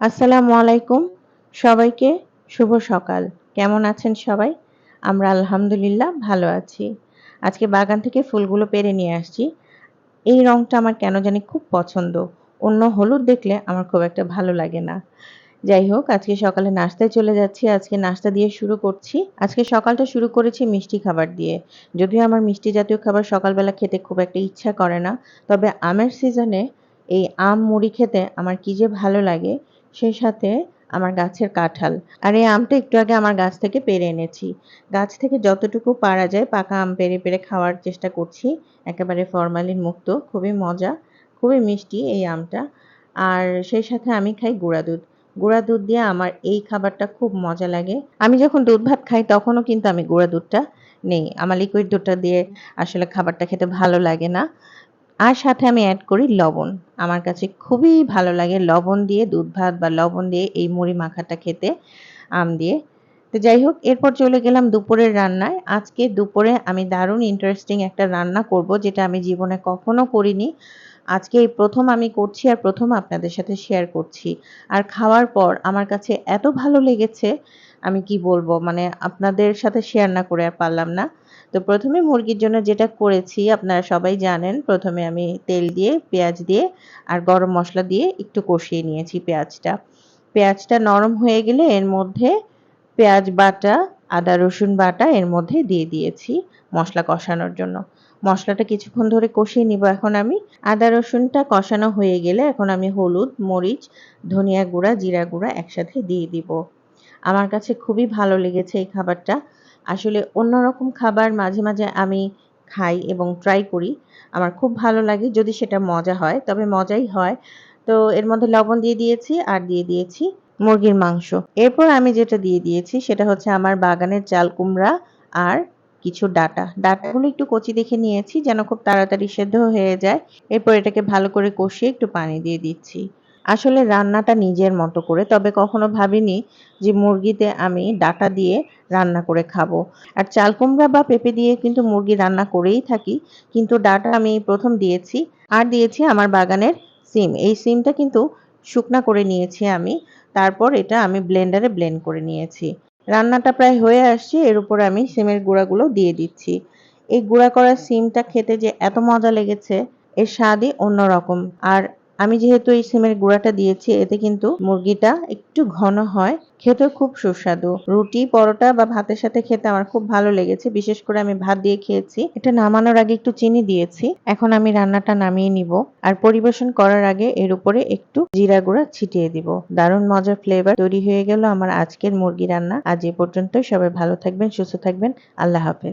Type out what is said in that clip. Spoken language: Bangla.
আসসালামু আলাইকুম। সবাইকে শুভ সকাল। কেমন আছেন সবাই? আমরা আলহামদুলিল্লাহ ভালো আছি। আজকে বাগান থেকে ফুলগুলো পেরে নিয়ে আসছি। এই রংটা আমার কেন জানি খুব পছন্দ। অন্য হলুদ দেখলে আমার খুব একটা ভালো লাগে না। যাই হোক, আজকে সকালে নাস্তায় চলে যাচ্ছি। আজকে নাস্তা দিয়ে শুরু করছি। আজকে সকালটা শুরু করেছি মিষ্টি খাবার দিয়ে। যদিও আমার মিষ্টি জাতীয় খাবার সকালবেলা খেতে খুব একটা ইচ্ছা করে না, তবে আমের সিজনে এই আম মুড়ি খেতে আমার কি যে ভালো লাগে সেই সাথে আমার গাছের কাঁঠাল। আর এই আমটা একটু আগে আমার গাছ থেকে পেরে এনেছি। গাছ থেকে যতটুকু পারা যায় পাকা আম পেরে পেরে খাওয়ার চেষ্টা করছি। একেবারে ফরমালিন মুক্ত, খুবই মজা, খুবই মিষ্টি এই আমটা। আর সেই সাথে আমি খাই গুঁড়া দুধ। গুঁড়া দুধ দিয়ে আমার এই খাবারটা খুব মজা লাগে। আমি যখন দুধ ভাত খাই তখনও কিন্তু আমি গুঁড়া দুধটা নেই। আমার লিকুইড দুধটা দিয়ে আসলে খাবারটা খেতে ভালো লাগে না। আর সাথে আমি অ্যাড করি লবণ। আমার কাছে খুবই ভালো লাগে লবণ দিয়ে দুধ ভাত বা লবণ দিয়ে এই মুড়ি মাখাটা খেতে, আম দিয়ে। তো যাই হোক, এরপর চলে গেলাম দুপুরের রান্নায়। আজকে দুপুরে আমি দারুণ ইন্টারেস্টিং একটা রান্না করব, যেটা আমি জীবনে কখনো করিনি। আজকে এই প্রথম আমি করছি আর প্রথম আপনাদের সাথে শেয়ার করছি। আর খাওয়ার পর আমার কাছে এত ভালো লেগেছে, আমি কি বলব মানে আপনাদের সাথে শেয়ার না করে আর পারলাম না। তো প্রথমে মুরগির জন্য যেটা করেছি, আপনারা সবাই জানেন, প্রথমে আমি তেল দিয়ে, পেঁয়াজ দিয়ে আর গরম মশলা দিয়ে একটু কষিয়ে নিয়েছি পেঁয়াজটা। পেঁয়াজটা নরম হয়ে গেলে এর মধ্যে পেঁয়াজ বাটা, আদা, রসুন বাটা এর মধ্যে দিয়ে দিয়েছি মশলা কষানোর জন্য। মশলাটা কিছুক্ষণ ধরে কষিয়ে নিব এখন আমি। আদা, রসুনটা কষানো হয়ে গেলে এখন আমি হলুদ, মরিচ, ধনিয়া গুঁড়া, জিরা গুঁড়া একসাথে দিয়ে দিব। আমার কাছে খুবই ভালো লেগেছে এই খাবারটা। আসলে অন্যরকম খাবার মাঝে মাঝে আমি খাই এবং ট্রাই করি। আমার খুব ভালো লাগে যদি সেটা মজা হয়, তবে মজাই হয়। তো এর মধ্যে লবণ দিয়ে দিয়েছি আর দিয়ে দিয়েছি মুরগির মাংস। এরপর আমি যেটা দিয়ে দিয়েছি সেটা হচ্ছে আমার বাগানের চাল কুমড়া আর কিছু ডাটা। ডাটাগুলো একটু কচি দেখে নিয়েছি যেন খুব তাড়াতাড়ি সেদ্ধ হয়ে যায়। এরপর এটাকে ভালো করে কষিয়ে একটু পানি দিয়ে দিচ্ছি। আসলে রান্নাটা নিজের মতো করে, তবে কখনো ভাবিনি যে মুরগিতে আমি ডাটা দিয়ে রান্না করে খাব। আর চাল কুমড়া বা পেঁপে দিয়ে কিন্তু মুরগি রান্না করেই থাকি, কিন্তু ডাটা আমি প্রথম দিয়েছি। আর দিয়েছি আমার বাগানের সিম। এই সিমটা কিন্তু শুকনা করে নিয়েছি আমি। তারপর এটা আমি ব্লেন্ডারে ব্লেন্ড করে নিয়েছি। রান্নাটা প্রায় হয়ে আসছে, এর উপরে আমি সিমের গুঁড়াগুলো দিয়ে দিচ্ছি। এই গুঁড়া করা সিমটা খেতে যে এত মজা লেগেছে, এর স্বাদই অন্যরকম। আর আমি যেহেতু এই সিমের গুঁড়াটা দিয়েছি, এতে কিন্তু মুরগিটা একটু ঘন হয়। খেতেও খুব সুস্বাদু। রুটি, পরোটা বা ভাতের সাথে খেতে আমার খুব ভালো লেগেছে। বিশেষ করে আমি ভাত দিয়ে খেয়েছি। এটা নামানোর আগে একটু চিনি দিয়েছি। এখন আমি রান্নাটা নামিয়ে নিব। আর পরিবেশন করার আগে এর উপরে একটু জিরা গুঁড়া ছিটিয়ে দিব। দারুণ মজার ফ্লেভার তৈরি হয়ে গেল আমার আজকের মুরগি রান্না। আজ এ পর্যন্তই। সবাই ভালো থাকবেন, সুস্থ থাকবেন। আল্লাহ হাফেজ।